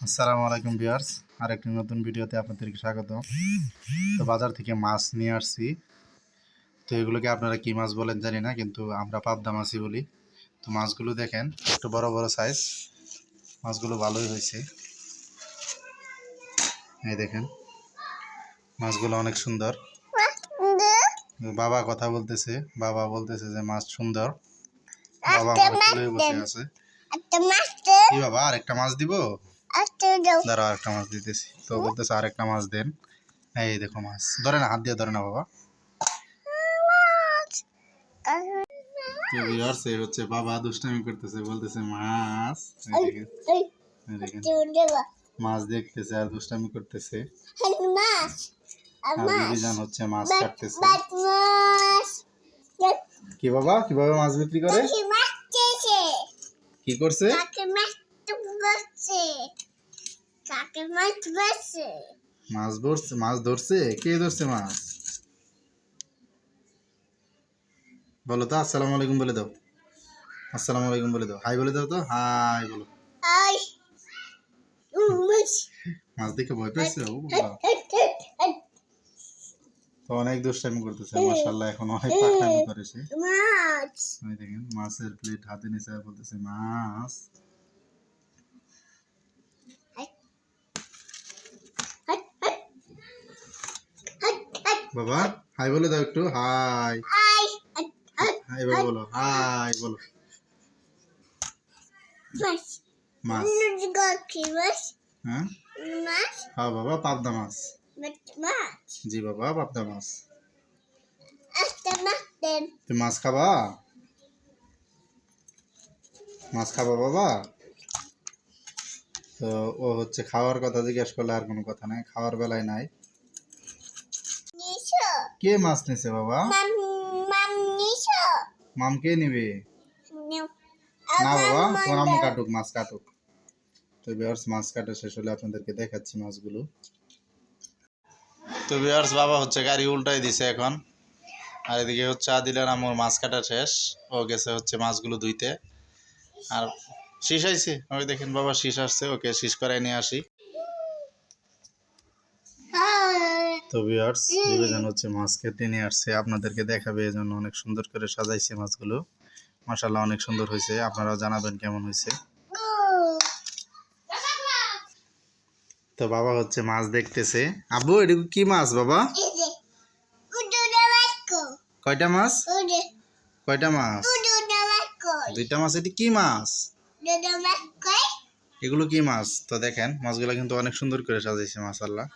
আসসালামু আলাইকুম ভিউয়ার্স আরেকটি নতুন ভিডিওতে আপনাদেরকে স্বাগত। তো বাজার থেকে মাছ নিয়ে আসছি। তো এগুলোকে আপনারা কি মাছ বলেন জানি না কিন্তু আমরা পাবদা মাছই বলি। তো মাছগুলো দেখেন একটু বড় বড় সাইজ মাছগুলো ভালোই হয়েছে। এই দেখেন মাছগুলো অনেক সুন্দর। বাবা কথা বলতেছে বাবা বলতেছে যে মাছ সুন্দর। বাবা আমার বসে আছে। কি বাবা আরেকটা মাছ দিব? একটা আরেকটা মাছ দিতেছি। তো বলতেছে আরেকটা মাছ দেন। এই দেখো মাছ। ধরে না হাত দিয়ে ধরে না বাবা। এই হচ্ছে বাবা দুষ্টামি করতেছে বলতেছে মাছ। দেখতেছে আর দুষ্টামি করতেছে। হচ্ছে মাছ কাটতেছে। কি বাবা? কীভাবে মাছ বিক্রি করে? কি করছে? কাকে মাছ কাকে মাছ ধরছে মাছ ধরছে? কে ধরছে মাছ? বলো তো আসসালামু আলাইকুম বলে দাও। আসসালামু আলাইকুম বলে দাও। হাই বলে দাও তো? হাই বলো। আই মাছ। দেখে ভয় পেয়েছে? ও বাবা। তো অনেক দুষ্টামি করতেছে মাশাআল্লাহ এখন অনেক করেছে। মাছ। দেখেন মাছের প্লেট হাতে নিচে বলতেছে মাছ। বাবা হাই বলে দাও একটু হাই হাই বাবা বলো হাই বলো। মাছ। মাছ। হ্যাঁ? মাছ? হ্যাঁ বাবা পাবদা মাছ। মাছ জি বাবা পাবদা মাছ। একটা মাছ দেন। তুমি মাছ খাবা? মাছ খাবা বাবা? তো ও হচ্ছে খাওয়ার কথা জিজ্ঞেস করলে আর কোনো কথা নাই খাওয়ার বেলায় নাই। কে মাছ নিছে বাবা? মাম মাম কে নিবে? না বাবা তোমার আম্মু কাটুক মাছ কাটুক। তো বিয়ার্স মাছ কাটা শেষ হলে আপনাদেরকে দেখাচ্ছি মাছগুলো। তো বিয়ার্স বাবা হচ্ছে গাড়ি উল্টাই দিছে এখন। আর এদিকে হচ্ছে আদিলের আম্মুর মাছ কাটা শেষ। ও গেছে হচ্ছে মাছগুলো ধুইতে। আর শীষ আইছে? ওই দেখেন বাবা শীষ আসছে। ওকে শীষ করাই নিয়ে আসি। তো বিয়ার্স বিবেচন হচ্ছে মাছ কেটে নিয়ে আসছে আপনাদেরকে দেখাবে এই জন্য অনেক সুন্দর করে সাজাইছে মাছগুলো। মাসাল্লাহ অনেক সুন্দর হয়েছে। আপনারাও জানাবেন কেমন হয়েছে। তো বাবা হচ্ছে মাছ দেখতেছে। আব্বু এটা কি মাছ বাবা? মাছকো কয়টা মাছ? কয়টা মাছ? দুইটা মাছ এটি কি মাছ? এগুলো কি মাছ? তো দেখেন মাছগুলো কিন্তু অনেক সুন্দর করে সাজাইছে মাসাল্লাহ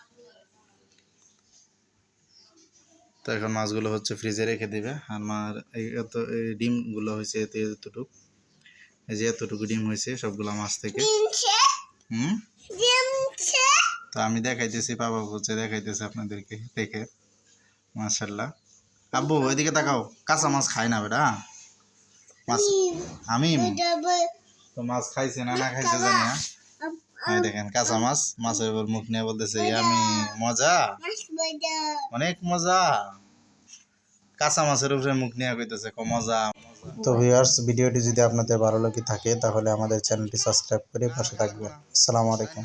তো এখন মাছগুলো হচ্ছে ফ্রিজে রেখে দিবে। আর মার এই এত এই ডিমগুলো হয়েছে এতে এতটুকু। এই যে এতটুকু ডিম হয়েছে সবগুলো মাছ থেকে। হুম? তো আমি দেখাইতেছি বাবা হচ্ছে দেখাইতেছি আপনাদেরকে দেখে। মাশাল্লাহ আব্বু ওইদিকে তাকাও। কাঁচা মাছ খাই না বেটা। মাছ আমি তো মাছ খাইছে না না খাইছে জানি না। এই দেখেন, কাঁচা মাছ, মাছের উপর মুখ নিয়ে বলতেছে আমি মজা? অনেক মজা। কাঁচা মাছের উপরে মুখ নিয়ে কইতেছে মজা তো ভিউয়ার্স ভিডিওটি যদি আপনাদের ভালো লাগে থাকে, তাহলে আমাদের চ্যানেলটি সাবস্ক্রাইব করে পাশে থাকবেন। আসসালামু আলাইকুম।